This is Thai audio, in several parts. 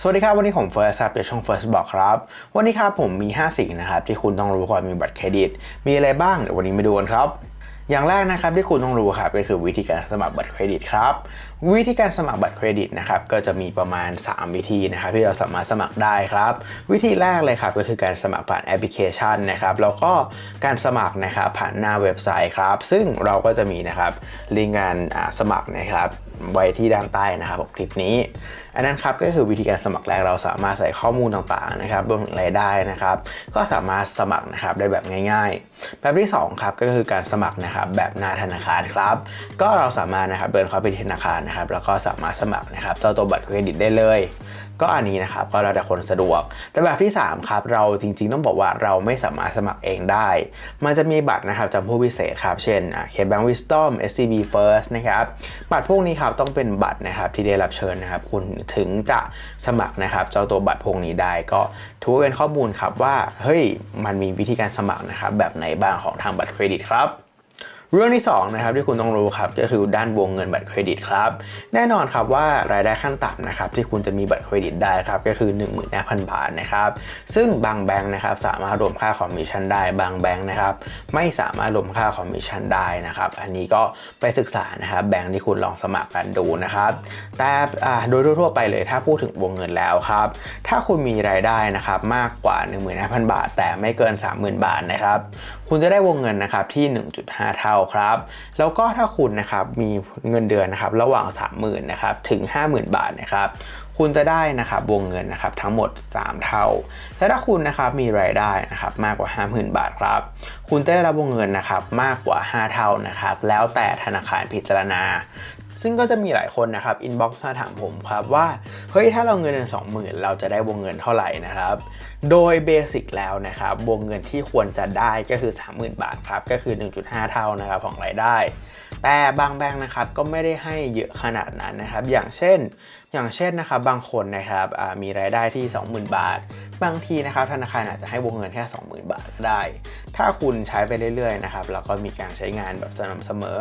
สวัสดีครับ วันนี้ผมเฟิร์สครับจากช่อง First บอกครับ วันนี้ครับผมมี 5 สิ่งนะครับที่คุณต้องรู้ก่อนมีบัตรเครดิต มีอะไรบ้างเดี๋ยววันนี้มาดูกันครับ อย่างแรกนะครับที่คุณต้องรู้ครับก็คือวิธีการสมัครบัตรเครดิตครับ วิธีการสมัครบัตรเครดิตนะครับก็จะมีประมาณ 3 วิธีนะครับที่เราสามารถสมัครได้ครับ วิธีแรกเลยครับก็คือการสมัครผ่านแอปพลิเคชันนะครับแล้วก็การสมัครนะครับผ่านหน้าเว็บไซต์ครับซึ่งเราก็จะมีนะครับลิงก์การสมัครนะครับไว้ที่ด้านใต้นะครับของคลิปนี้ อันนั้นครับก็คือวิธีการสมัครแรกเราสามารถใส่ข้อมูลต่างๆนะครับรวมถึงรายได้นะครับ ก็สามารถสมัครนะครับได้แบบง่าย ๆ แบบที่2ครับก็คือการสมัครนะครับแบบหน้าธนาคารครับ ก็เราสามารถนะครับเดินเข้าไปที่ธนาคารนะครับ แล้วก็สามารถสมัครนะครับเจ้าตัวบัตรเครดิตได้เลย ก็อันนี้นะครับก็เราแต่คนสะดวก แต่แบบที่ 3 ครับ เราจริงๆ ต้องบอกว่าเราไม่สามารถสมัครเองได้ มันจะมีบัตรนะครับจำพวกพิเศษครับเช่นเคแบงก์วิสตอม SCB First นะครับบัตรพวกนี้ครับต้องเป็นบัตรนะครับที่ได้รับเชิญนะครับ คุณถึงจะสมัครนะครับเจ้าตัวบัตรพวกนี้ได้ก็ถือว่าเป็นข้อมูลครับว่าเฮ้ยมันมีวิธีการสมัครนะครับแบบไหนบ้างของทางบัตรเครดิตครับ เรื่องที่2นะครับที่คุณต้องรู้ครับก็คือด้านวงเงินบัตรเครดิตครับ แน่นอนครับว่ารายได้ขั้นต่ำนะครับที่คุณจะมีบัตรเครดิตได้ครับก็คือ 15,000 บาทนะครับซึ่งบางแบงค์นะครับสามารถรวมค่าคอมมิชชั่นได้บางแบงค์นะครับไม่สามารถรวมค่าคอมมิชชั่นได้นะครับอันนี้ก็ไปศึกษานะครับแบงค์ที่คุณลองสมัครกันดูนะครับแต่โดยทั่วไปเลยถ้าพูดถึงวงเงินแล้วครับถ้าคุณมีรายได้นะครับมากกว่า 15,000 บาท แต่ไม่เกิน 30,000 บาทนะครับคุณจะได้วงเงินนะครับที่ 1.5 เท่าครับ แล้วก็ถ้าคุณนะครับมีเงินเดือนนะครับระหว่าง 30,000นะครับถึง 50,000 บาทนะครับคุณจะได้นะครับวงเงินนะครับทั้งหมด 3 เท่า แต่ถ้าคุณนะครับมีรายได้นะครับมากกว่า 50,000 บาทครับ คุณจะได้รับวงเงินนะครับมากกว่า 5 เท่านะครับ แล้วแต่ธนาคารพิจารณา ซึ่งก็จะมีหลายคนนะครับอินบ็อกซ์มาถามผมครับว่าเฮ้ยถ้าเราเงินเดือน20,000 เราจะได้วงเงินเท่าไหร่นะครับ โดยเบสิกแล้วนะครับวงเงินที่ควรจะได้ก็คือ 30,000 บาทครับก็คือ 1.5 เท่านะครับของรายได้ แต่บางแบงค์นะครับก็ไม่ได้ให้เยอะขนาดนั้นนะครับ อย่างเช่น อย่างเช่นนะครับบางคนนะครับมีรายได้ที่ 20,000 บาท บางทีนะครับธนาคารอาจจะให้วงเงินแค่ 20,000 บาทก็ได้ ถ้าคุณใช้ไปเรื่อยๆนะครับแล้วก็มีการใช้งานแบบสม่ำเสมอ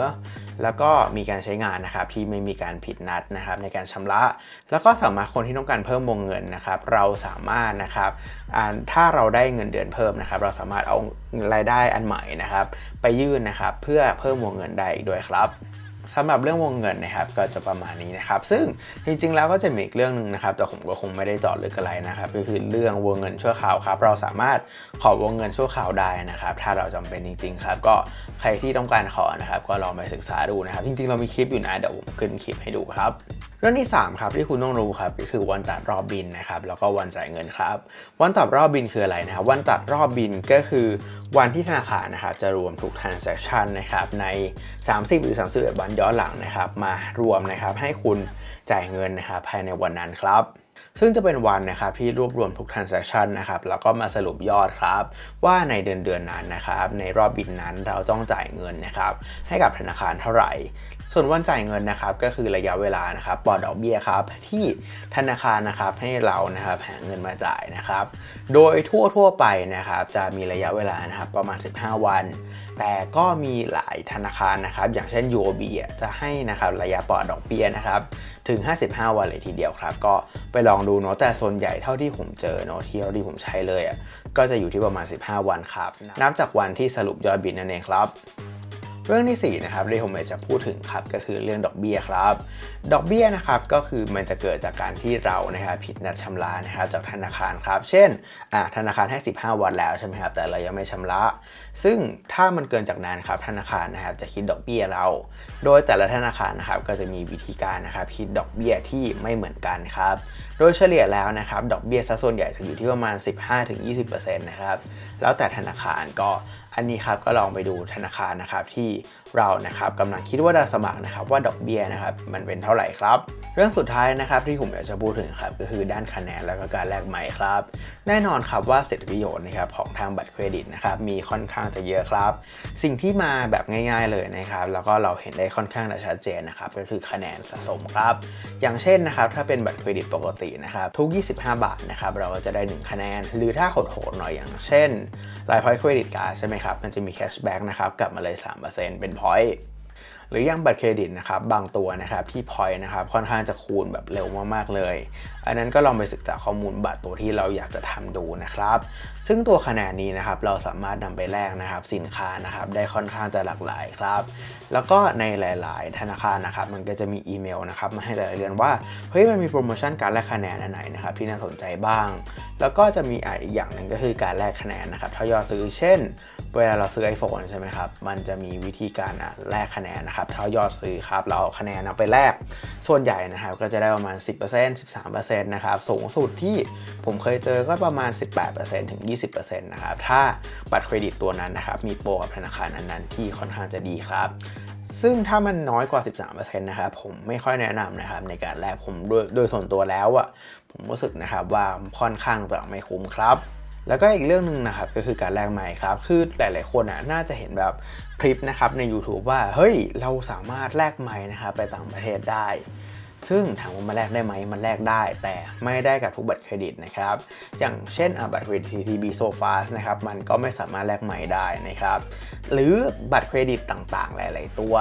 แล้วก็มีการใช้งานนะครับที่ไม่มีการผิดนัดนะครับในการชำระ แล้วก็สามารถคนที่ต้องการเพิ่มวงเงินนะครับเราสามารถนะครับถ้าเราได้เงินเดือนเพิ่มนะครับเราสามารถเอารายได้อันใหม่นะครับไปยื่นนะครับเพื่อเพิ่มวงเงินได้อีกด้วยครับ สำหรับเรื่องวงเงินนะครับก็จะประมาณนี้นะครับ ซึ่งจริงๆแล้วก็จะมีอีกเรื่องหนึ่งนะครับ แต่ผมก็คงไม่ได้เจาะลึกอะไรนะครับ ก็คือเรื่องวงเงินชั่วคราวครับเราสามารถขอวงเงินชั่วคราวได้นะครับ ถ้าเราจำเป็นจริง ๆ ครับ ก็ใครที่ต้องการขอนะครับ ก็ลองไปศึกษาดูนะครับ จริงๆ เรามีคลิปอยู่นะเดี๋ยวผมขึ้นคลิปให้ดูครับเรื่องที่ 3 ครับที่คุณต้องรู้ครับก็คือวันตัดรอบบินนะครับแล้วก็วันจ่ายเงินครับ วันตัดรอบบินคืออะไรนะครับวันตัดรอบบินก็คือวันที่ธนาคารนะครับจะรวมทุก transaction นะครับใน 30 หรือ 31 วันย้อนหลังนะครับ มารวมนะครับให้คุณจ่ายเงินนะครับภายในวันนั้นครับซึ่งจะเป็นวันนะครับที่รวบรวมทุก transaction นะครับแล้วก็มาสรุปยอดครับ ว่าในเดือนเดือนนั้นนะครับในรอบบินนั้นเราต้องจ่ายเงินนะครับให้กับธนาคารเท่าไหร่ ส่วนวันจ่ายเงินนะครับก็คือระยะเวลานะครับปลอดดอกเบี้ยครับที่ธนาคารนะครับให้เรานะครับหาเงินมาจ่ายนะครับ โดยทั่วทั่วๆไปนะครับจะมีระยะเวลานะครับประมาณ 15 วัน แต่ก็มีหลายธนาคารนะครับอย่างเช่น UOB อะจะให้นะครับระยะปลอดดอกเบี้ยนะครับถึง 55 วันเลยทีเดียวครับ ก็ไปลองดูเนาะแต่ส่วนใหญ่เท่าที่ผมเจอเนาะที่เท่าที่ผมใช้เลยอะก็จะอยู่ที่ประมาณ 15 วันครับนับจากวันที่สรุปยอดบินนั่นเองครับ เรื่องที่4นะครับที่ผมอยากจะพูดถึงครับก็คือเรื่องดอกเบี้ยครับ ดอกเบี้ยนะครับก็คือมันจะเกิดจากการที่เรานะครับผิดนัดชำระนะครับจากธนาคารครับ เช่นอ่าธนาคารให้ 15 วันแล้วใช่ไหมครับแต่เรายังไม่ชำระ ซึ่งถ้ามันเกินจากนั้นครับธนาคารนะครับจะคิดดอกเบี้ยเรา โดยแต่ละธนาคารนะครับก็จะมีวิธีการนะครับคิดดอกเบี้ยที่ไม่เหมือนกันครับโดยเฉลี่ยแล้วนะครับดอกเบี้ยซะส่วนใหญ่จะอยู่ที่ประมาณ 15-20%นะครับแล้วแต่ธนาคารก็ อันนี้ครับก็ลองไปดูธนาคารนะครับที่เรานะครับกำลังคิดว่าจะสมัครนะครับว่าดอกเบี้ยนะครับมันเป็นเท่าไหร่ครับ เรื่องสุดท้ายนะครับที่ผมอยากจะพูดถึงครับก็คือด้านคะแนนแล้วก็การแลกใหม่ครับ แน่นอนครับว่าสิทธิประโยชน์นะครับของทางบัตรเครดิตนะครับมีค่อนข้างจะเยอะครับ สิ่งที่มาแบบง่าย ๆเลยนะครับแล้วก็เราเห็นได้ค่อนข้างจะชัดเจนนะครับก็คือคะแนนสะสมครับ อย่างเช่นนะครับถ้าเป็นบัตรเครดิตปกตินะครับทุก 25 บาทนะครับเราก็จะได้ 1 คะแนน หรือถ้าโหดๆหน่อยอย่างเช่นรายพอยต์เครดิตการ์ดใช่ไหมครับมันจะมีแคชแบ็กนะครับกลับมาเลย 3%เป็นพอยต์ รืออย่างบัตรเครดิตนะครับบางตัวนะครับที่พอยนะครับค่อนข้างจะคูณแบบเร็วมากๆเลย อันนั้นก็ลองไปศึกษาข้อมูลบัตรตัวที่เราอยากจะทำดูนะครับ ซึ่งตัวคะแนนนี้นะครับเราสามารถนำไปแลกนะครับสินค้านะครับได้ค่อนข้างจะหลากหลายครับ แล้วก็ในหลาย ๆ ธนาคารนะครับมันก็จะมีอีเมลนะครับมาให้แต่ละเดือนว่าเฮ้ยมันมีโปรโมชั่นการแลกคะแนนอันไหนนะครับที่น่าสนใจบ้าง แล้วก็จะมีอีกอย่างหนึ่งก็คือการแลกคะแนนนะครับถ้ายอดซื้อเช่น เวลาเราซื้อ iPhone ใช่ไหมครับมันจะมีวิธีการอะแลกคะแนนนะครับเท่ายอดซื้อครับเราเอาคะแนนเอาไปแลกส่วนใหญ่นะครับก็จะได้ประมาณ 10% 13%นะครับสูงสุดที่ผมเคยเจอก็ประมาณ 18%ถึง 20%นะครับถ้าบัตรเครดิตตัวนั้นนะครับมีโปรกับธนาคารนั้นๆที่ค่อนข้างจะดีครับซึ่งถ้ามันน้อยกว่า 13%นะครับผมไม่ค่อยแนะนำนะครับในการแลกผมโดยโดยส่วนตัวแล้วอะผมรู้สึกนะครับว่าค่อนข้างจะไม่คุ้มครับ แล้วก็อีกเรื่องหนึ่งนะครับก็คือการแลกใหม่ครับคือหลาย ๆ คนอะน่าจะเห็นแบบคลิปนะครับใน YouTube ว่าเฮ้ยเราสามารถแลกใหม่นะครับไปต่างประเทศได้ซึ่งถามว่ามันแลกได้ไหมมันแลกได้ แต่ไม่ได้กับทุกบัตรเครดิตนะครับ อย่างเช่นบัตรเครดิต TTB So Fast นะครับมันก็ไม่สามารถแลกใหม่ได้นะครับ หรือบัตรเครดิตต่างๆ หลาย ๆ ตัว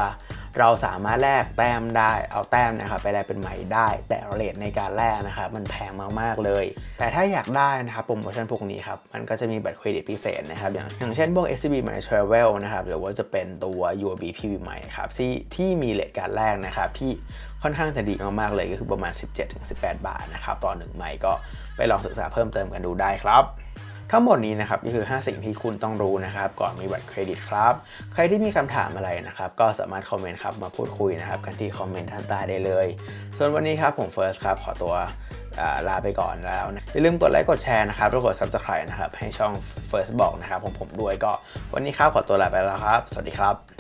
เราสามารถแลกแต้มได้เอาแต้มนะครับไปแลกเป็นไหมได้ แต่เรทในการแลกนะครับมันแพงมากๆเลย แต่ถ้าอยากได้นะครับโปรโมชั่นพวกนี้ครับมันก็จะมีบัตรเครดิตพิเศษนะครับอย่างอย่างเช่นพวก SCB My Travel นะครับหรือว่าจะเป็นตัว UOB PV ใหม่ครับที่ที่มีเรทการแลกนะครับที่ค่อนข้างจะดีมากๆเลยก็คือประมาณ 17-18 บาทนะครับต่อหนึ่งใหม่ก็ไปลองศึกษาเพิ่มเติมกันดูได้ครับ ทั้งหมดนี้นะครับก็คือ 5 สิ่งที่คุณต้องรู้นะครับ ก่อนมีบัตรเครดิตครับ ใครที่มีคำถามอะไรนะครับ ก็สามารถคอมเมนต์ครับมาพูดคุยนะครับ กันที่คอมเมนต์ด้านใต้ได้เลย ส่วนวันนี้ครับผมเฟิร์สครับขอตัวลาไปก่อนแล้วนะอย่าลืมกดไลค์กดแชร์นะครับแล้วกด subscribe นะครับให้ช่อง First บอกนะครับผมผมด้วยก็วันนี้ครับขอตัวลาไปแล้วครับ สวัสดีครับ